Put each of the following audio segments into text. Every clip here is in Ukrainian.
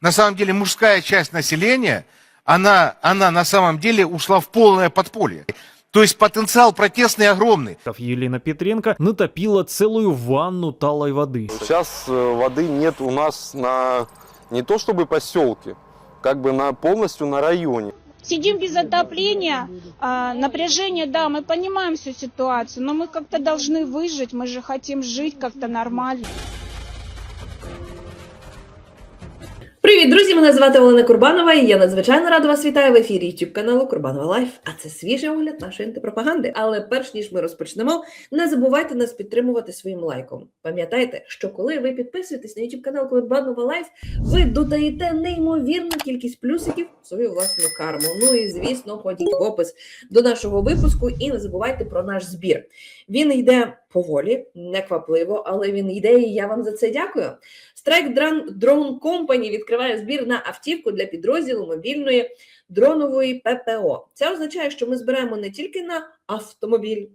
На самом деле мужская часть населения, она, она на самом деле ушла в полное подполье. То есть потенциал протестный огромный. Елена Петренко натопила целую ванну талой воды. Сейчас э, воды нет у нас на не то чтобы поселке, как бы на полностью на районе. Сидим без отопления, а, напряжение, да, мы понимаем всю ситуацию, но мы как-то должны выжить, мы же хотим жить как-то нормально. Привіт, друзі! Мене звати Олена Курбанова, і я надзвичайно рада вас вітаю в ефірі YouTube каналу Курбанова Лайф. А це свіжий огляд нашої антипропаганди. Але перш ніж ми розпочнемо, не забувайте нас підтримувати своїм лайком. Пам'ятайте, що коли ви підписуєтесь на YouTube канал Курбанова Лайф, ви додаєте неймовірну кількість плюсиків в свою власну карму. Ну і звісно, ходіть в опис до нашого випуску і не забувайте про наш збір. Він йде поволі, неквапливо, але він йде, і я вам за це дякую. Strike Drone Company відкриває збір на автівку для підрозділу мобільної дронової ППО. Це означає, що ми збираємо не тільки на автомобіль,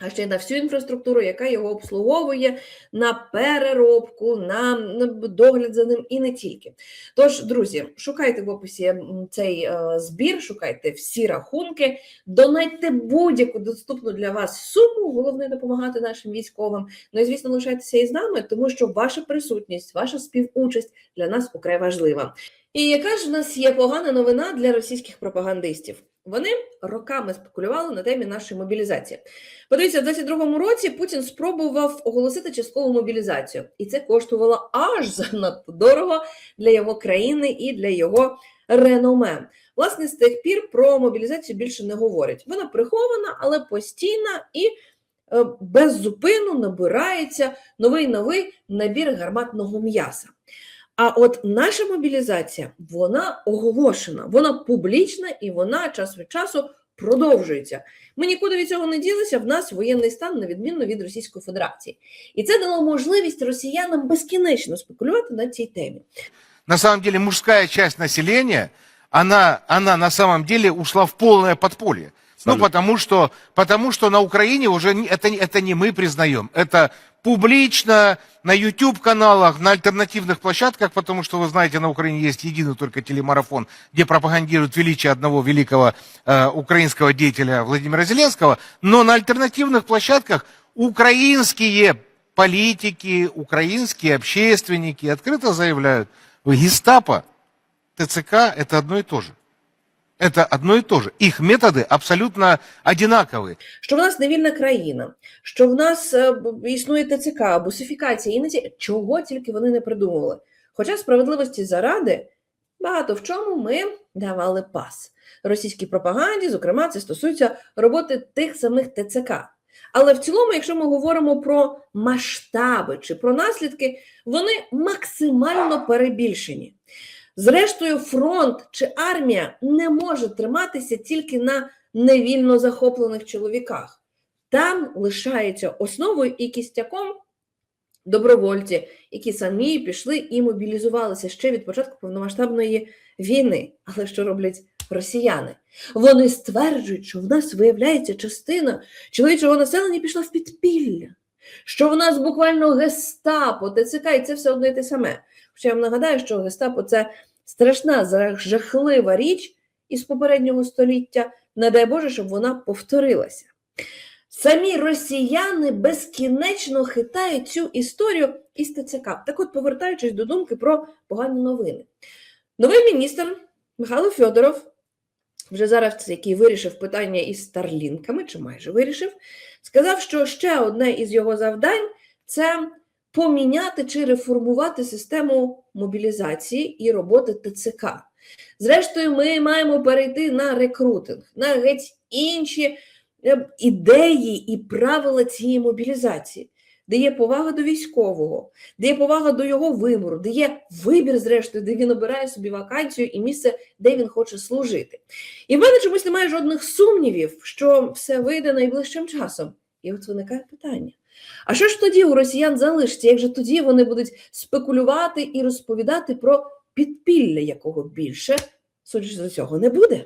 а ще й на всю інфраструктуру, яка його обслуговує, на переробку, на догляд за ним і не тільки. Тож, друзі, шукайте в описі цей е, збір, шукайте всі рахунки, донайте будь-яку доступну для вас суму. Головне допомагати нашим військовим. Ну і звісно, лишайтеся із нами, тому що ваша присутність, ваша співучасть для нас украй важлива. І яка ж у нас є погана новина для російських пропагандистів? Вони роками спекулювали на темі нашої мобілізації. Подивіться, в 22-му році Путін спробував оголосити часткову мобілізацію, і це коштувало аж занадто дорого для його країни і для його реноме. Власне, з тих пір про мобілізацію більше не говорять. Вона прихована, але постійна і е, без зупину набирається новий новий набір гарматного м'яса. А от наша мобілізація, вона оголошена, вона публічна і вона час від часу продовжується. Ми нікуди від цього не ділися. В нас воєнний стан на відмінно від Російської Федерації, і це дало можливість росіянам безкінечно спекулювати на цій темі. На самом деле мужская часть населения, она, она на самом деле ушла в полное подполье. Ну, потому что, потому что на Украине уже не- это, не- это не мы признаем. Это публично на YouTube-каналах, на альтернативных площадках, потому что, вы знаете, на Украине есть единый только телемарафон, где пропагандируют величие одного великого э, украинского деятеля Владимира Зеленского. Но на альтернативных площадках украинские политики, украинские общественники открыто заявляют, гестапо, ТЦК – это одно и то же. Это одно и то же. Их методы абсолютно одинаковые. Що в нас невільна країна, що в нас е, б- існує ТЦК, бусифікація, і не ті, чого тільки вони не придумували. Хоча справедливості заради багато в чому ми давали пас російській пропаганді, зокрема, це стосується роботи тих самих ТЦК. Але в цілому, якщо ми говоримо про масштаби чи про наслідки, вони максимально перебільшені. Зрештою, фронт чи армія не може триматися тільки на невільно захоплених чоловіках. Там лишається основою і кістяком добровольці, які самі пішли і мобілізувалися ще від початку повномасштабної війни. Але що роблять росіяни? Вони стверджують, що в нас виявляється частина чоловічого населення пішла в підпілля, що в нас буквально гестапо, ТЦК, і це все одне і те саме. Хоча я вам нагадаю, що гестапо це страшна, жахлива річ із попереднього століття. Не дай Боже, щоб вона повторилася. Самі росіяни безкінечно хитають цю історію із ТЦК. Так от, повертаючись до думки про погані новини. Новий міністр Михайло Федоров, вже зараз який вирішив питання із старлінками, чи майже вирішив, сказав, що ще одне із його завдань це поміняти чи реформувати систему мобілізації і роботи ТЦК. Зрештою, ми маємо перейти на рекрутинг, на геть інші е, ідеї і правила цієї мобілізації, де є повага до військового, де є повага до його вибору, де є вибір, зрештою, де він обирає собі вакансію і місце, де він хоче служити. І в мене чомусь немає жодних сумнівів, що все вийде найближчим часом. І от виникає питання. А що ж тоді у росіян залишиться? Як же тоді вони будуть спекулювати і розповідати про підпілля, якого більше, судячи з цього, не буде?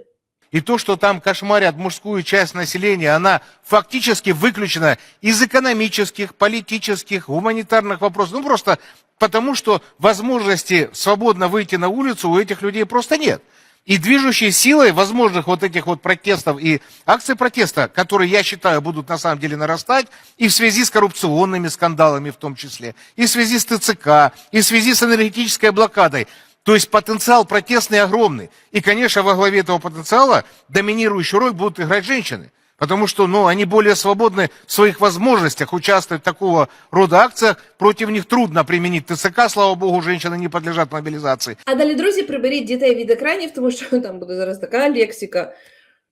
и то, что там кошмарят мужскую часть населения, она фактически выключена из экономических, политических, гуманитарных вопросов. Ну, просто потому, что возможности свободно выйти на улицу у этих людей просто нет. И движущей силой возможных вот этих вот протестов и акций протеста, которые, я считаю, будут на самом деле нарастать, и в связи с коррупционными скандалами в том числе, и в связи с ТЦК, и в связи с энергетической блокадой. То есть потенциал протестный огромный. И, конечно, во главе этого потенциала доминирующую роль будут играть женщины. Потому что ну, они более свободны в своих возможностях участвовать в такого рода акциях. Против них трудно применить ТЦК, слава богу, женщины не подлежат мобилизации. А далі, друзі, приберіть дітей від екранів, тому що там буде зараз така лексика,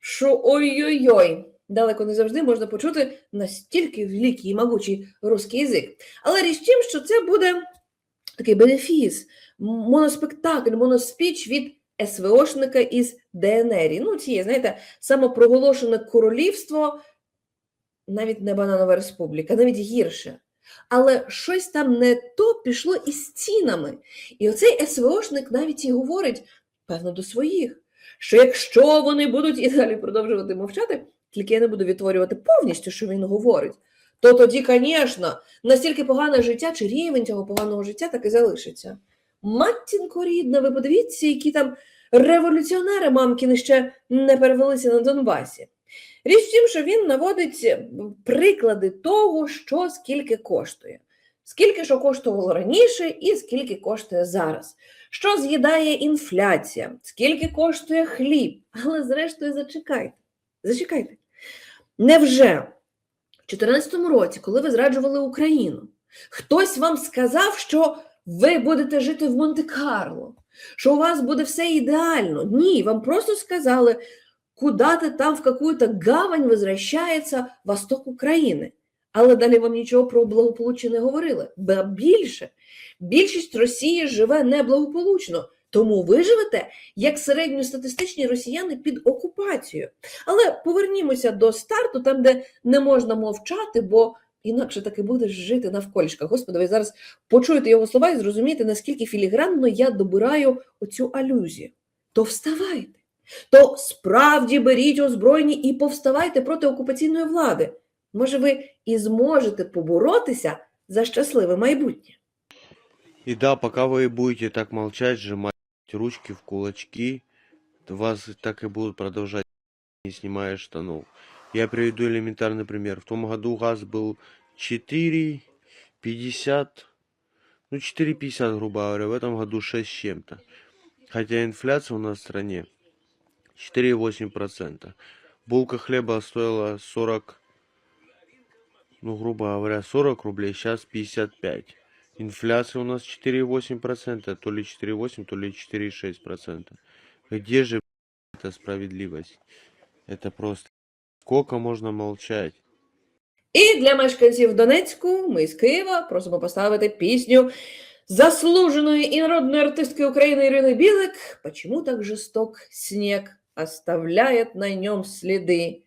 що ой-ой-ой. Далеко не завжди можна почути настільки великий і могучий русський язик. Але річ тим, що це буде такий бенефіс, моноспектакль, моноспіч від СВОшника із ДНР. Ну, цієї, знаєте, самопроголошене королівство, навіть не Бананова Республіка, навіть гірше. Але щось там не то пішло із цінами. І оцей СВОшник навіть і говорить, певно, до своїх, що якщо вони будуть і далі продовжувати мовчати, тільки я не буду відтворювати повністю, що він говорить, то тоді, звісно, настільки погане життя чи рівень цього поганого життя так і залишиться. Матінко рідна, ви подивіться, які там революціонери мамкіни ще не перевелися на Донбасі. Річ в тім, що він наводить приклади того, що скільки коштує. Скільки що коштувало раніше і скільки коштує зараз. Що з'їдає інфляція, скільки коштує хліб. Але зрештою зачекайте. Зачекайте. Невже в 2014 році, коли ви зраджували Україну, хтось вам сказав, що ви будете жити в Монте-Карло, що у вас буде все ідеально? Ні, вам просто сказали, куда-то там в какую-то гавань возвращається восток України. Але далі вам нічого про благополуччя не говорили. Ба більше, більшість Росії живе неблагополучно, тому ви живете як середньостатистичні росіяни під окупацією. Але повернімося до старту, там, де не можна мовчати, бо інакше таки будеш жити навколішках. Господи, ви зараз почуєте його слова і зрозумієте, наскільки філігранно я добираю оцю алюзію. То вставайте, то справді беріть озброєні і повставайте проти окупаційної влади. Може, ви і зможете поборотися за щасливе майбутнє. И да, пока вы будете так молчать, сжимать ручки в кулачки, то вас так и будут продолжать, не снимая штанов. Я приведу элементарный пример. В том году газ был 4,50, ну 4,50, грубо говоря, в этом году 6 с чем-то. Хотя инфляция у нас в стране 4,8%. Булка хлеба стоила 40, ну, грубо говоря, 40 рублей, сейчас 55. Инфляция у нас 4,8%, то ли 4,8, то ли 4,6%. Где же эта справедливость? Это просто... Сколько можно молчать? І для мешканців Донецьку ми з Києва просимо поставити пісню заслуженої і народної артистки України Ірини Білик «Почему так жесток снег оставляет на ньому сліди?»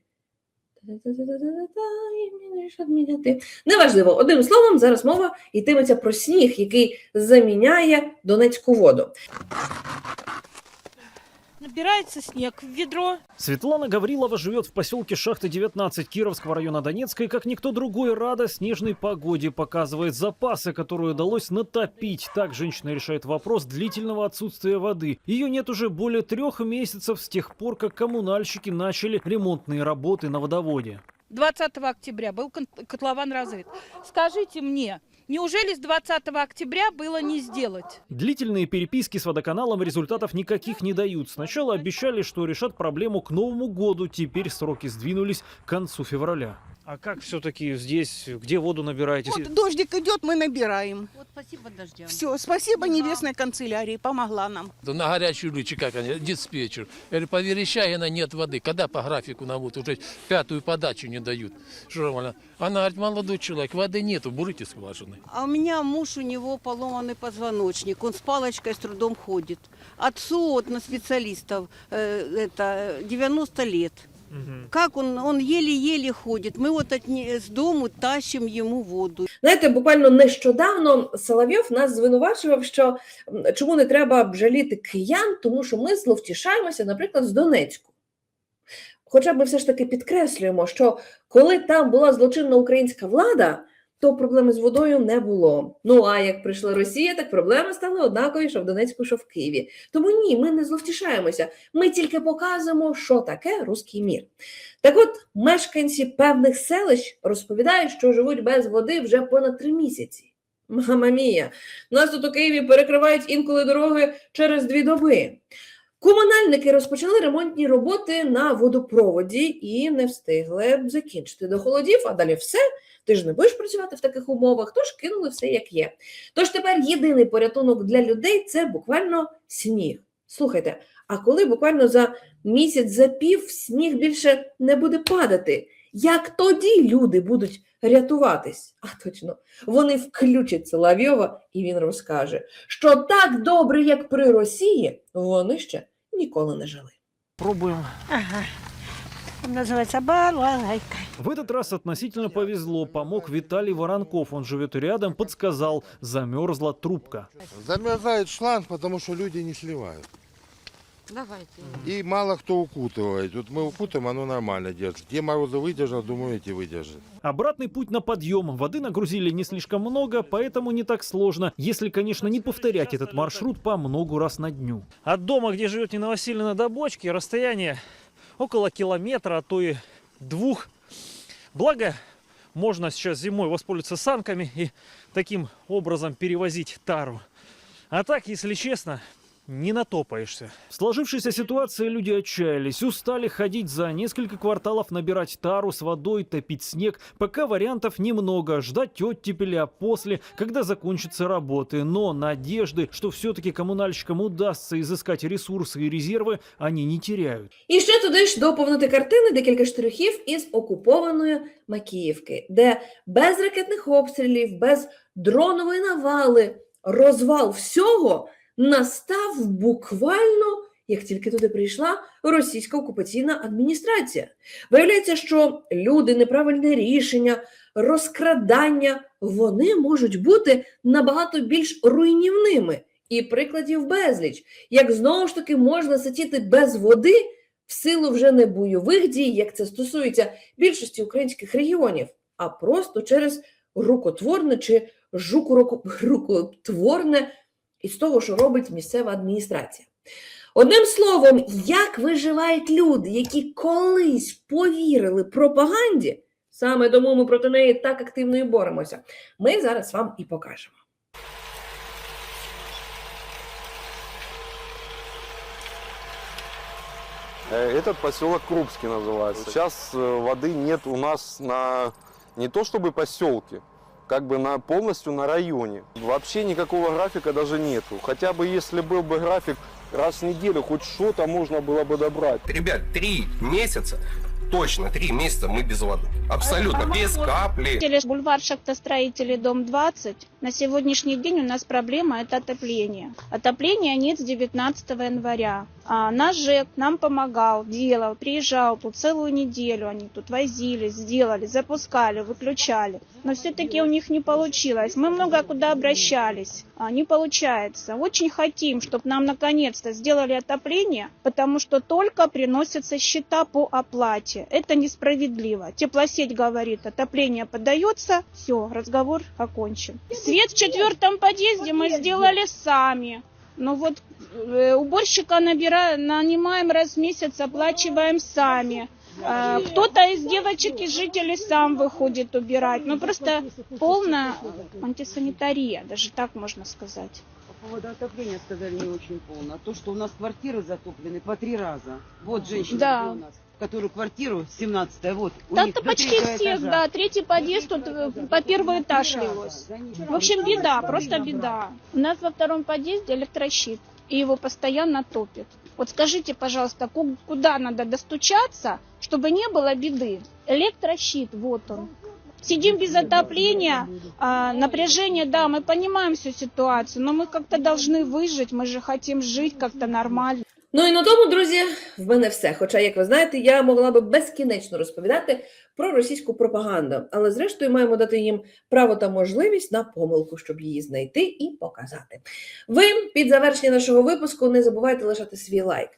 Неважливо, одним словом, зараз мова йтиметься про сніг, який заміняє Донецьку воду. Набирается снег в ведро, Светлана Гаврилова живет в поселке Шахты 19 Кировского района Донецка и как никто другой рада снежной погоде, показывает запасы, которые удалось натопить. Так женщина решает вопрос длительного отсутствия воды. Ее нет уже более трех месяцев с тех пор, как коммунальщики начали ремонтные работы на водоводе. 20 октября был котлован развит. Скажите мне, неужели с 20 октября было не сделать? Длительные переписки с водоканалом результатов никаких не дают. Сначала обещали, что решат проблему к Новому году, теперь сроки сдвинулись к концу февраля. А как все-таки здесь, где воду набираете? Вот дождик идет, мы набираем. Вот спасибо дождям. Все, спасибо небесной канцелярии, помогла нам. Да На горячую личи, как они, диспетчер. Я говорю, поверещай, она нет воды. Когда по графику нам вот уже пятую подачу не дают? Что она? Она говорит, молодой человек, воды нету, бурите скважины. А у меня муж, у него поломанный позвоночник. Он с палочкой с трудом ходит. Отцу вот на специалистов э, это 90 лет. Как он, он еле-еле ходит. Мы вот от не- с дому тащим ему воду. Знаєте, буквально нещодавно Соловйов нас звинувачував, що м, чому не треба жаліти киян, тому що ми зловтішаємося, наприклад, з Донецьку. хоча ми все ж таки підкреслюємо, що коли там була злочинна українська влада, то проблеми з водою не було. Ну а як прийшла Росія, так проблеми стали однакові, що в Донецьку, що в Києві. Тому ні, ми не зловтішаємося. Ми тільки показуємо, що таке руський мір. Так от, мешканці певних селищ розповідають, що живуть без води вже понад три місяці. Мама мія, нас тут у Києві перекривають інколи дороги через дві доби. Комунальники розпочали ремонтні роботи на водопроводі і не встигли закінчити до холодів, а далі все. Ти ж не будеш працювати в таких умовах, тож кинули все як є. Тож тепер єдиний порятунок для людей це буквально сніг. Слухайте, а коли буквально за місяць за пів сніг більше не буде падати, як тоді люди будуть рятуватись? А точно, вони включать Соловйова, і він розкаже, що так добре, як при Росії, вони ще ніколи не жили. Пробуем. Ага. Называется балалайка. В этот раз относительно повезло. Помог Виталий Воронков. Он живет рядом, подсказал. Замерзла трубка. Замерзает шланг, потому что люди не сливают. Давайте. И мало кто укутывает. Вот мы укутаем, оно нормально держит. Те морозы выдержал, думаю, эти выдержит. Обратный путь на подъем. Воды нагрузили не слишком много, поэтому не так сложно, если, конечно, не повторять этот маршрут по многу раз на дню. От дома, где живет Нина Васильевна, до бочки расстояние около километра, а то и двух. Благо, можно сейчас зимой воспользоваться санками и таким образом перевозить тару. А так, если честно, не натопаешься. В сложившейся ситуации люди отчаялись, устали ходить за несколько кварталов, набирать тару с водой, топить снег. Пока вариантов немного, ждать оттепели, а после, когда закончатся работы. Но надежды, что все-таки коммунальщикам удастся изыскать ресурсы и резервы, они не теряют. І ще туди ж до повноти картини декілька штрихів із окупованої Макіївки, де без ракетних обстрілів, без дронової навали, розвал всього настав буквально, як тільки туди прийшла російська окупаційна адміністрація. Виявляється, що люди, неправильне рішення, розкрадання, вони можуть бути набагато більш руйнівними. І прикладів безліч, як знову ж таки можна сидіти без води в силу вже не бойових дій, як це стосується більшості українських регіонів, а просто через рукотворне чи жукорукотворне із того, що робить місцева адміністрація. Одним словом, як виживають люди, які колись повірили пропаганді, саме тому ми проти неї так активно і боремося, ми зараз вам і покажемо. Э, Этот поселок Крупский называется. Сейчас э, воды нет у нас на не то чтобы поселке, как бы на полностью на районе. Вообще никакого графика даже нету. Хотя бы если был бы график раз в неделю, хоть что-то можно было бы добрать. Ребят, три месяца, точно три месяца мы без воды. Абсолютно, без капли. Жители Бульвар шахтостроителей, дом 20. На сегодняшний день у нас проблема – это отопление. Отопления нет с 19 января. А наш ЖЭК нам помогал, делал, приезжал тут целую неделю. Они тут возили, сделали, запускали, выключали. Но все-таки у них не получилось. Мы много куда обращались. А, не получается. Очень хотим, чтобы нам наконец-то сделали отопление, потому что только приносятся счета по оплате. Это несправедливо. Теплосеть говорит, отопление подается, все, разговор окончен. Свет в четвертом подъезде мы сделали сами. Но вот э, уборщика набираем, нанимаем раз в месяц, оплачиваем сами. Э, Кто-то из девочек и жителей сам выходит убирать. Ну просто полная антисанитария, даже так можно сказать. По поводу отопления сказали не очень полно. То, что у нас квартиры затоплены по три раза. Вот женщина Да. у нас, которую квартиру 17 вот. Да, то почти всех, этажа. да. Третий подъезд тут э, по первый этаж лилось. В общем, беда, просто беда. У нас во втором подъезде электрощит, и его постоянно топит. Вот скажите, пожалуйста, ку- куда надо достучаться, чтобы не было беды? Электрощит, вот он. Сидим без отопления, а, напряжение, да, мы понимаем всю ситуацию, но мы как-то должны выжить, мы же хотим жить как-то нормально. Ну і на тому, друзі, в мене все. Хоча, як ви знаєте, я могла би безкінечно розповідати про російську пропаганду, але зрештою маємо дати їм право та можливість на помилку, щоб її знайти і показати. Ви під завершення нашого випуску не забувайте лишати свій лайк.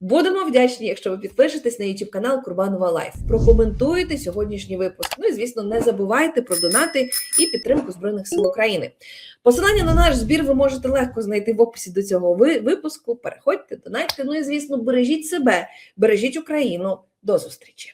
Будемо вдячні, якщо ви підпишетесь на YouTube канал Курбанова Лайф. Прокоментуєте сьогоднішній випуск. Ну і звісно, не забувайте про донати і підтримку Збройних сил України. Посилання на наш збір ви можете легко знайти в описі до цього ви- випуску. Переходьте, донайте. Ну і звісно, бережіть себе, бережіть Україну. До зустрічі.